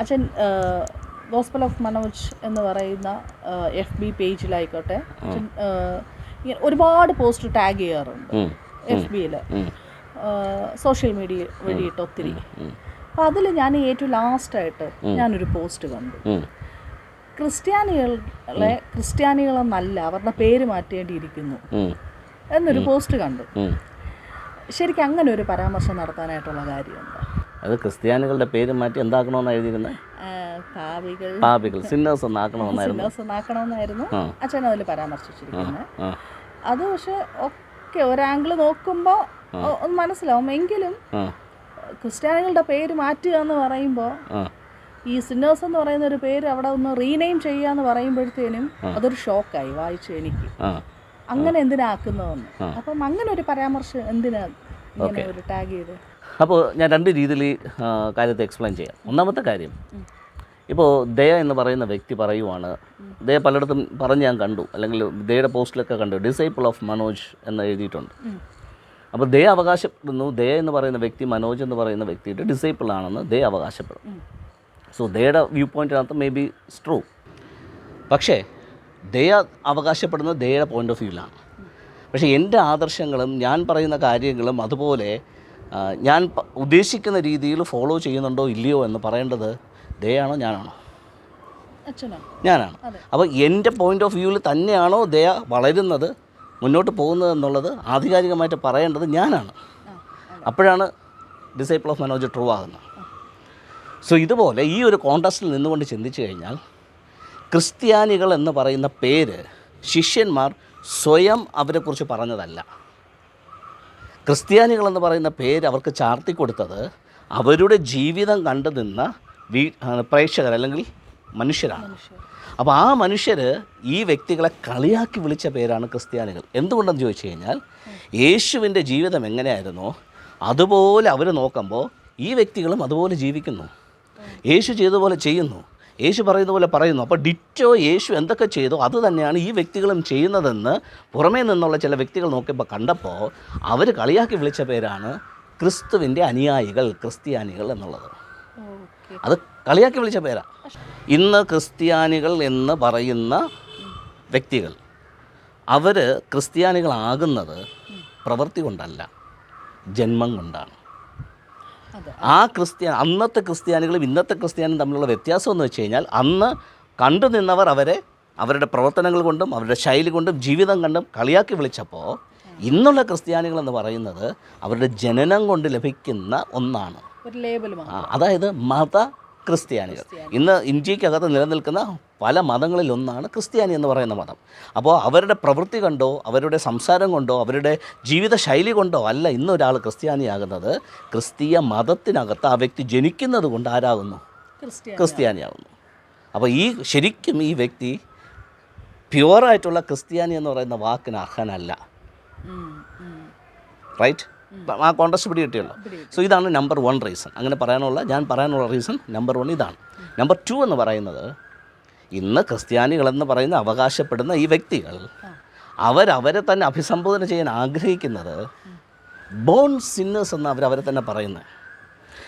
അച്ഛൻ gospel of Manoj എന്ന് പറയുന്ന എഫ് ബി പേജിലായിക്കോട്ടെ അച്ഛൻ ഒരുപാട് പോസ്റ്റ് ടാഗ് ചെയ്യാറുണ്ട്. എഫ് ബിയിൽ സോഷ്യൽ മീഡിയ വഴിയിട്ട് ഒത്തിരി. അപ്പം അതിൽ ഞാൻ ഏറ്റവും ലാസ്റ്റായിട്ട് ഞാനൊരു പോസ്റ്റ് കണ്ടു. ക്രിസ്ത്യാനികളെ ക്രിസ്ത്യാനികളെന്നല്ല അവരുടെ പേര് മാറ്റേണ്ടിയിരിക്കുന്നു എന്നൊരു പോസ്റ്റ് കണ്ടു. ശരിക്കും അങ്ങനെ ഒരു പരാമർശം നടത്താനായിട്ടുള്ള കാര്യമുണ്ട്? അത് ക്രിസ്ത്യാനികളുടെ പേര് മാറ്റി എന്താക്കണമെന്ന് എഴുതിയിരുന്നത് പാപികൾ. പാപികൾ. സിന്നേഴ്സ് എന്നാക്കണമെന്നായിരുന്നു സിന്നേഴ്സ് എന്നാക്കണമെന്നായിരുന്നു. അച്ഛൻ അതിൽ പരാമർശിച്ചിരിക്കുന്നത് അത് പക്ഷെ ഒക്കെ ഒരാംഗിൾ നോക്കുമ്പോൾ ഒന്ന് മനസ്സിലാവും. എങ്കിലും ക്രിസ്ത്യാനികളുടെ പേര് മാറ്റുക എന്ന് പറയുമ്പോൾ ഈ സിന്നേഴ്സ് എന്ന് പറയുന്ന ഒരു പേര് അവിടെ ഒന്ന് റീനെയിം ചെയ്യുക എന്ന് പറയുമ്പോഴത്തേനും അതൊരു ഷോക്കായി വായിച്ചു എനിക്ക്. അങ്ങനെ എന്തിനാക്കുന്നതെന്ന് അപ്പം അങ്ങനെ ഒരു പരാമർശം എന്തിനാ ഇങ്ങനെ ഒരു ടാഗ് ചെയ്ത്? അപ്പോൾ ഞാൻ രണ്ട് രീതിയിൽ കാര്യത്തെ എക്സ്പ്ലെയിൻ ചെയ്യാം. ഒന്നാമത്തെ കാര്യം ഇപ്പോൾ ദയ എന്ന് പറയുന്ന വ്യക്തി പറയുവാണ് ദയ പലയിടത്തും പറഞ്ഞ് ഞാൻ കണ്ടു അല്ലെങ്കിൽ ദയയുടെ പോസ്റ്റിലൊക്കെ കണ്ടു ഡിസൈപ്പിൾ ഓഫ് മനോജ് എന്ന് എഴുതിയിട്ടുണ്ട്. അപ്പോൾ ദയ അവകാശപ്പെടുന്നു ദയ എന്ന് പറയുന്ന വ്യക്തി മനോജ് എന്ന് പറയുന്ന വ്യക്തിയുടെ ഡിസൈപ്പിൾ ആണെന്ന് ദയ അവകാശപ്പെടും സോ ദയയുടെ വ്യൂ പോയിന്റിനകത്ത് മേ ബി ട്രൂ പക്ഷേ ദയ അവകാശപ്പെടുന്നത് ദയയുടെ പോയിന്റ് ഓഫ് വ്യൂവിലാണ് പക്ഷേ എന്റെ ആദർശങ്ങളും ഞാൻ പറയുന്ന കാര്യങ്ങളും അതുപോലെ ഞാൻ ഉദ്ദേശിക്കുന്ന രീതിയിൽ ഫോളോ ചെയ്യുന്നുണ്ടോ ഇല്ലയോ എന്ന് പറയേണ്ടത് ദയാണോ ഞാനാണോ? ഞാനാണ്. അപ്പോൾ എന്റെ പോയിന്റ് ഓഫ് വ്യൂവിൽ തന്നെയാണോ ദയ വളരുന്നത് മുന്നോട്ട് പോകുന്നത് എന്നുള്ളത് ആധികാരികമായിട്ട് പറയേണ്ടത് ഞാനാണ്. അപ്പോഴാണ് ഡിസൈപ്പിൾ ഓഫ് മനോജ് ട്രൂ ആകുന്നത്. സോ ഇതുപോലെ ഈ ഒരു കോൺടസ്റ്റിൽ നിന്നുകൊണ്ട് ചിന്തിച്ചു കഴിഞ്ഞാൽ ക്രിസ്ത്യാനികൾ എന്ന് പറയുന്ന പേര് ശിഷ്യന്മാർ സ്വയം അവരെക്കുറിച്ച് പറഞ്ഞതല്ല. ക്രിസ്ത്യാനികൾ എന്ന് പറയുന്ന പേര് അവർക്ക് ചാർത്തി കൊടുത്തത് അവരുടെ ജീവിതം കണ്ടു നിന്ന വീ പ്രേക്ഷകർ അല്ലെങ്കിൽ മനുഷ്യരാണ്. അപ്പോൾ ആ മനുഷ്യർ ഈ വ്യക്തികളെ കളിയാക്കി വിളിച്ച പേരാണ് ക്രിസ്ത്യാനികൾ. എന്തുകൊണ്ടെന്ന് ചോദിച്ചു കഴിഞ്ഞാൽ യേശുവിന്റെ ജീവിതം എങ്ങനെയായിരുന്നോ അതുപോലെ അവർ നോക്കുമ്പോൾ ഈ വ്യക്തികളും അതുപോലെ ജീവിക്കുന്നു. യേശു ചെയ്തതുപോലെ ചെയ്യുന്നു. യേശു പറയുന്ന പോലെ പറയുന്നു. അപ്പോൾ ഡിറ്റോ യേശു എന്തൊക്കെ ചെയ്തോ? അത് തന്നെയാണ് ഈ വ്യക്തികളും ചെയ്യുന്നതെന്ന് പുറമേ നിന്നുള്ള ചില വ്യക്തികൾ നോക്കിയപ്പോൾ കണ്ടപ്പോൾ അവർ കളിയാക്കി വിളിച്ച പേരാണ് ക്രിസ്തുവിന്റെ അനുയായികൾ ക്രിസ്ത്യാനികൾ എന്നുള്ളത്. അത് കളിയാക്കി വിളിച്ച പേരാ. ഇന്ന് ക്രിസ്ത്യാനികൾ എന്ന് പറയുന്ന വ്യക്തികൾ അവർ ക്രിസ്ത്യാനികളാകുന്നത് പ്രവൃത്തി കൊണ്ടല്ല ജന്മം കൊണ്ടാണ്. ആ ക്രിസ്ത്യ അന്നത്തെ ക്രിസ്ത്യാനികളും ഇന്നത്തെ ക്രിസ്ത്യാനും തമ്മിലുള്ള വ്യത്യാസം എന്ന് വെച്ച് കഴിഞ്ഞാൽ അന്ന് കണ്ടു നിന്നവർ അവരെ അവരുടെ പ്രവർത്തനങ്ങൾ കൊണ്ടും അവരുടെ ശൈലി കൊണ്ടും ജീവിതം കണ്ടും കളിയാക്കി വിളിച്ചപ്പോൾ ഇന്നുള്ള ക്രിസ്ത്യാനികൾ എന്ന് പറയുന്നത് അവരുടെ ജനനം കൊണ്ട് ലഭിക്കുന്ന ഒന്നാണ്. അതായത് മത ക്രിസ്ത്യാനികൾ. ഇന്ന് ഇന്ത്യക്കകത്ത് നിലനിൽക്കുന്ന പല മതങ്ങളിൽ ഒന്നാണ് ക്രിസ്ത്യാനി എന്ന് പറയുന്ന മതം. അപ്പോൾ അവരുടെ പ്രവൃത്തി കൊണ്ടോ അവരുടെ സംസാരം കൊണ്ടോ അവരുടെ ജീവിത ശൈലി കൊണ്ടോ അല്ല ഇന്നൊരാൾ ക്രിസ്ത്യാനിയാകുന്നത്. ക്രിസ്തീയ മതത്തിനകത്ത് ആ വ്യക്തി ജനിക്കുന്നത് കൊണ്ട് ആരാകുന്നു? ക്രിസ്ത്യാനി ക്രിസ്ത്യാനിയാകുന്നു. അപ്പോൾ ഈ ശരിക്കും ഈ വ്യക്തി പ്യുവറായിട്ടുള്ള ക്രിസ്ത്യാനി എന്ന് പറയുന്ന വാക്കിന് അർഹനല്ല. റൈറ്റ്? ആ കോൺടസ്റ്റ് പിടി കിട്ടിയല്ലോ. സോ ഇതാണ് നമ്പർ വൺ റീസൺ അങ്ങനെ പറയാനുള്ള ഞാൻ പറയാനുള്ള റീസൺ നമ്പർ വൺ ഇതാണ്. നമ്പർ ടു എന്ന് പറയുന്നത് ഇന്ന് ക്രിസ്ത്യാനികളെന്ന് പറയുന്ന അവകാശപ്പെടുന്ന ഈ വ്യക്തികൾ അവരവരെ തന്നെ അഭിസംബോധന ചെയ്യാൻ ആഗ്രഹിക്കുന്നത് ബോൺ സിന്നേഴ്സ് എന്ന് അവരവരെ അവരെ തന്നെ പറയുന്നത്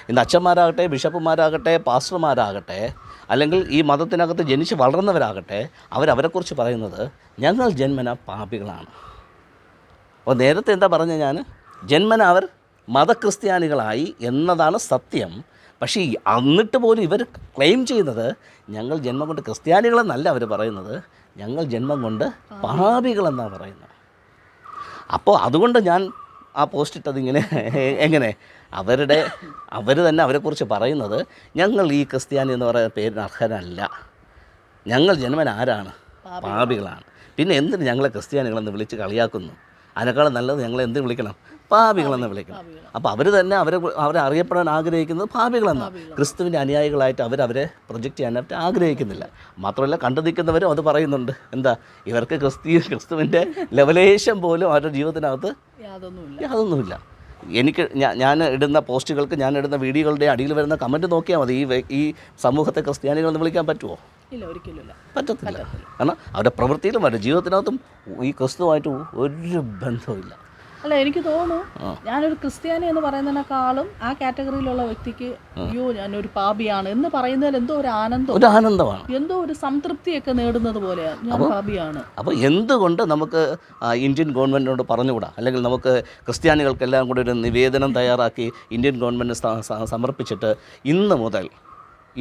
ഇന്ന് അച്ഛന്മാരാകട്ടെ ബിഷപ്പുമാരാകട്ടെ പാസ്റ്റർമാരാകട്ടെ അല്ലെങ്കിൽ ഈ മതത്തിനകത്ത് ജനിച്ച് വളർന്നവരാകട്ടെ അവരവരെക്കുറിച്ച് പറയുന്നത് ഞങ്ങൾ ജന്മന പാപികളാണ്. അപ്പോൾ നേരത്തെ എന്താ പറഞ്ഞ ഞാൻ ജന്മന അവർ മതക്രിസ്ത്യാനികളായി എന്നതാണ് സത്യം. പക്ഷേ അന്നിട്ട് എന്നിട്ട് പോലും ഇവർ ക്ലെയിം ചെയ്യുന്നത് ഞങ്ങൾ ജന്മം കൊണ്ട് ക്രിസ്ത്യാനികളെന്നല്ല അവർ പറയുന്നത്. ഞങ്ങൾ ജന്മം കൊണ്ട് പാപികളെന്നാണ് പറയുന്നത്. അപ്പോൾ അതുകൊണ്ട് ഞാൻ ആ പോസ്റ്റ് ഇട്ടതിങ്ങനെ എങ്ങനെ? അവരുടെ അവർ തന്നെ അവരെക്കുറിച്ച് പറയുന്നത് ഞങ്ങൾ ഈ ക്രിസ്ത്യാനി എന്ന് പറയുന്ന പേരിന് അർഹരല്ല. ഞങ്ങൾ ജന്മൻ ആരാണ് പാപികളാണ്. പിന്നെ എന്തിന് ഞങ്ങളെ ക്രിസ്ത്യാനികളെന്ന് വിളിച്ച് കളിയാക്കുന്നു? അതിനേക്കാളും നല്ലത് ഞങ്ങളെ എന്ത് വിളിക്കണം? പാപികളെന്ന് വിളിക്കണം. അപ്പോൾ അവർ തന്നെ അവരെ അവരെ അറിയപ്പെടാൻ ആഗ്രഹിക്കുന്നത് പാപികളെന്നാണ് ക്രിസ്തുവിന്റെ അനുയായികളായിട്ട് അവർ അവരെ പ്രൊജക്റ്റ് ചെയ്യാനായിട്ട് ആഗ്രഹിക്കുന്നില്ല. മാത്രമല്ല കണ്ടു നിൽക്കുന്നവരും അത് പറയുന്നുണ്ട്. എന്താ? ഇവർക്ക് ക്രിസ്തി ക്രിസ്തുവിന്റെ ലെവലേശം പോലും അവരുടെ ജീവിതത്തിനകത്ത് യാതൊന്നുമില്ല. യാതൊന്നുമില്ല. എനിക്ക് ഞാൻ ഞാൻ ഇടുന്ന പോസ്റ്റുകൾക്ക് ഞാൻ ഇടുന്ന വീഡിയോകളുടെ അടിയിൽ വരുന്ന കമന്റ് നോക്കിയാൽ മതി. ഈ ഈ സമൂഹത്തെ ക്രിസ്ത്യാനികളെന്ന് വിളിക്കാൻ പറ്റുമോ ഇല്ല ഒരിക്കലും ഇല്ല. പറ്റത്തില്ല. കാരണം അവരുടെ പ്രവൃത്തിയിലും അവരുടെ ജീവിതത്തിനകത്തും ഈ ക്രിസ്തുവായിട്ട് ഒരു ബന്ധവുമില്ല. അല്ല എനിക്ക് തോന്നുന്നു ഞാനൊരു ക്രിസ്ത്യാനി എന്ന് പറയുന്നതിനേക്കാളും ആ കാറ്റഗറിയിലുള്ള വ്യക്തിക്ക് അയ്യോ ഞാനൊരു പാപിയാണ് എന്ന് പറയുന്നതിൽ എന്തോ ഒരു ആനന്ദം. ഒരു ആനന്ദമാണ്. എന്തോ ഒരു സംതൃപ്തിയൊക്കെ നേടുന്നത് പോലെയാണ് ഞാൻ പാപിയാണ്. അപ്പോൾ എന്തുകൊണ്ട് നമുക്ക് ഇന്ത്യൻ ഗവൺമെന്റിനോട് പറഞ്ഞുകൂടാ? അല്ലെങ്കിൽ നമുക്ക് ക്രിസ്ത്യാനികൾക്കെല്ലാം കൂടി ഒരു നിവേദനം തയ്യാറാക്കി ഇന്ത്യൻ ഗവൺമെന്റ് സമർപ്പിച്ചിട്ട് ഇന്ന് മുതൽ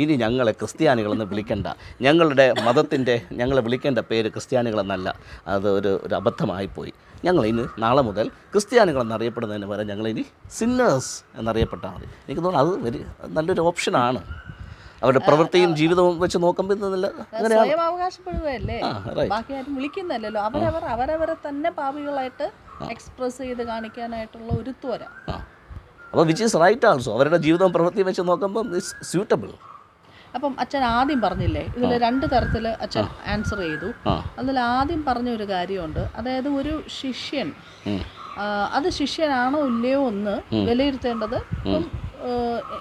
ഇനി ഞങ്ങളെ ക്രിസ്ത്യാനികളെന്ന് വിളിക്കേണ്ട. ഞങ്ങളുടെ മതത്തിന്റെ ഞങ്ങളെ വിളിക്കേണ്ട പേര് ക്രിസ്ത്യാനികളെന്നല്ല. അത് ഒരു ഒരു അബദ്ധമായിപ്പോയി ഞങ്ങൾ ഇനി നാളെ മുതൽ ക്രിസ്ത്യാനികളെന്നറിയപ്പെടുന്നതിന് പകരം ഇനി സിന്നേഴ്സ് എന്നറിയപ്പെട്ടാൽ മതി. എനിക്ക് തോന്നുന്നു അത് വലിയ നല്ലൊരു ഓപ്ഷനാണ്. അവരുടെ പ്രവൃത്തിയും ജീവിതവും വെച്ച് നോക്കുമ്പോൾ സ്വയം അവകാശപ്പെടുകയല്ലേ? ആ റൈറ്റ് ബാക്കി ആരും വിളിക്കുന്നില്ലല്ലോ. അവരവർ അവരവരെ തന്നെ പാപികളായിട്ട് എക്സ്പ്രസ് ചെയ്ത് കാണിക്കാനായിട്ടുള്ള ഒരു ത്വര. അപ്പോൾ വിച്ച് ഈസ് റൈറ്റ് ആൾസോ അവരുടെ ജീവിതവും പ്രവൃത്തിയും വെച്ച് നോക്കുമ്പോൾ ഇറ്റ്സ് സ്യൂട്ടബിൾ അപ്പം അച്ഛൻ ആദ്യം പറഞ്ഞില്ലേ ഇതിൽ രണ്ട് തരത്തിൽ അച്ഛൻ ആൻസർ ചെയ്തു. അതിൽ ആദ്യം പറഞ്ഞ ഒരു കാര്യമുണ്ട്. അതായത് ഒരു ശിഷ്യൻ. അത് ശിഷ്യനാണോ ഇല്ലയോ എന്ന് വിലയിരുത്തേണ്ടത്. ഇപ്പം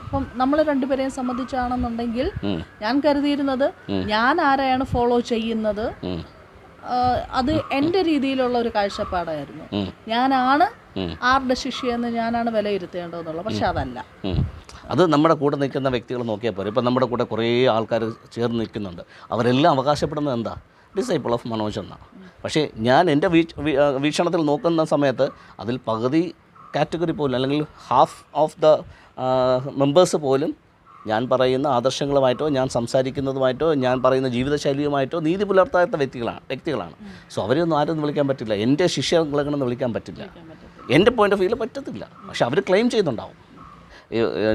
ഇപ്പം നമ്മൾ രണ്ടുപേരെയും സംബന്ധിച്ചാണെന്നുണ്ടെങ്കിൽ ഞാൻ കരുതിയിരുന്നത് ഞാൻ ആരെയാണ് ഫോളോ ചെയ്യുന്നത്? അത് എന്റെ രീതിയിലുള്ള ഒരു കാഴ്ചപ്പാടായിരുന്നു. ഞാനാണ്. ആരുടെ ശിഷ്യയെന്ന് ഞാനാണ് വിലയിരുത്തേണ്ടതെന്നുള്ളത്. പക്ഷെ അതല്ല. അത് നമ്മുടെ കൂടെ നിൽക്കുന്ന വ്യക്തികൾ നോക്കിയാൽ പോരെ ഇപ്പം നമ്മുടെ കൂടെ കുറേ ആൾക്കാർ ചേർന്ന് നിൽക്കുന്നുണ്ട്. അവരെല്ലാം അവകാശപ്പെടുന്നത് എന്താ? ഡിസൈപ്പിൾ ഓഫ് മനോജ് എന്നാണ് പക്ഷേ ഞാൻ എന്റെ വീക്ഷണത്തിൽ നോക്കുന്ന സമയത്ത് അതിൽ പകുതി കാറ്റഗറി പോലും അല്ലെങ്കിൽ ഹാഫ് ഓഫ് ദ മെമ്പേഴ്സ് പോലും ഞാൻ പറയുന്ന ആദർശങ്ങളുമായിട്ടോ ഞാൻ സംസാരിക്കുന്നതുമായിട്ടോ ഞാൻ പറയുന്ന ജീവിതശൈലിയുമായിട്ടോ നീതി പുലർത്താത്ത വ്യക്തികളാണ് വ്യക്തികളാണ്. സോ അവരെയൊന്നും ആരും വിളിക്കാൻ പറ്റില്ല. എന്റെ ശിഷ്യങ്ങളെന്ന് വിളിക്കാൻ പറ്റില്ല. എന്റെ പോയിന്റ് ഓഫ് വ്യൂവിൽ പറ്റത്തില്ല. പക്ഷെ അവർ ക്ലെയിം ചെയ്യുന്നുണ്ടാവും.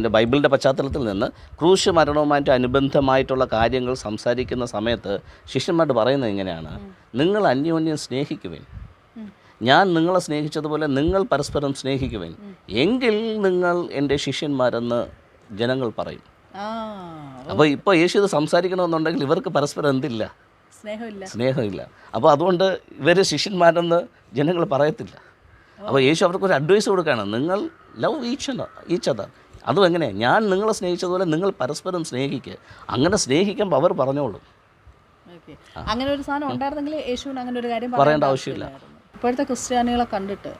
ബൈബിളിന്റെ പശ്ചാത്തലത്തിൽ നിന്ന് ക്രൂശ് മരണവുമായിട്ട് അനുബന്ധമായിട്ടുള്ള കാര്യങ്ങൾ സംസാരിക്കുന്ന സമയത്ത് ശിഷ്യന്മാർ പറയുന്നത് ഇങ്ങനെയാണ്. നിങ്ങൾ അന്യോന്യം സ്നേഹിക്കുവേൻ. ഞാൻ നിങ്ങളെ സ്നേഹിച്ചതുപോലെ നിങ്ങൾ പരസ്പരം സ്നേഹിക്കുവേൻ. എങ്കിൽ നിങ്ങൾ എന്റെ ശിഷ്യന്മാരെന്ന് ജനങ്ങൾ പറയും. അപ്പോൾ ഇപ്പോൾ യേശു ഇത് സംസാരിക്കണമെന്നുണ്ടെങ്കിൽ ഇവർക്ക് പരസ്പരം എന്തില്ല? സ്നേഹമില്ല. സ്നേഹമില്ല. അപ്പോൾ അതുകൊണ്ട് ഇവർ ശിഷ്യന്മാരെന്ന് ജനങ്ങൾ പറയത്തില്ല. അപ്പോൾ യേശു അവർക്ക് ഒരു അഡ്വൈസ് കൊടുക്കുകയാണ്. നിങ്ങൾ ലവ് ഈച്ച് ഈച്ച് അതർ അതും എങ്ങനെ? ഞാൻ നിങ്ങളെ സ്നേഹിച്ചതുപോലെ നിങ്ങൾ പരസ്പരം സ്നേഹിക്കുക അങ്ങനെ സ്നേഹിക്കുമ്പോൾ അവർ പറഞ്ഞോളും. അങ്ങനെ ഒരു സാധനം ഉണ്ടായിരുന്നെങ്കിൽ യേശുവിന് അങ്ങനെ ഒരു കാര്യം പറയേണ്ട ആവശ്യമില്ല. ഇപ്പോഴത്തെ ക്രിസ്ത്യാനികളെ കണ്ടിട്ട്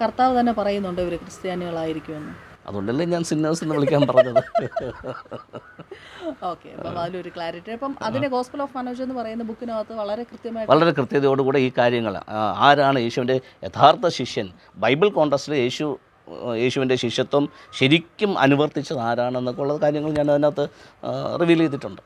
കർത്താവ് തന്നെ പറയുന്നുണ്ട് ഇവർ ക്രിസ്ത്യാനികളായിരിക്കുമെന്ന്. അതുകൊണ്ടല്ലേ ഞാൻ സിന്നേഴ്സ് എന്ന് വിളിക്കാൻ പറഞ്ഞത്. ഓക്കെ അതിലൊരു ക്ലാരിറ്റി അപ്പം അതിനെ ഗോസ്പൽ ഓഫ് മനോജ് എന്ന് പറയുന്ന ബുക്കിനകത്ത് വളരെ കൃത്യമായി വളരെ കൃത്യതയോടുകൂടെ ഈ കാര്യങ്ങൾ ആരാണ് യേശുവിന്റെ യഥാർത്ഥ ശിഷ്യൻ? ബൈബിൾ കോൺടസ്റ്റിൽ യേശു യേശുവിന്റെ ശിഷ്യത്വം ശരിക്കും അനുവർത്തിച്ചത് ആരാണെന്നൊക്കെ ഉള്ള കാര്യങ്ങൾ ഞാൻ അതിനകത്ത് റിവീൽ ചെയ്തിട്ടുണ്ട്.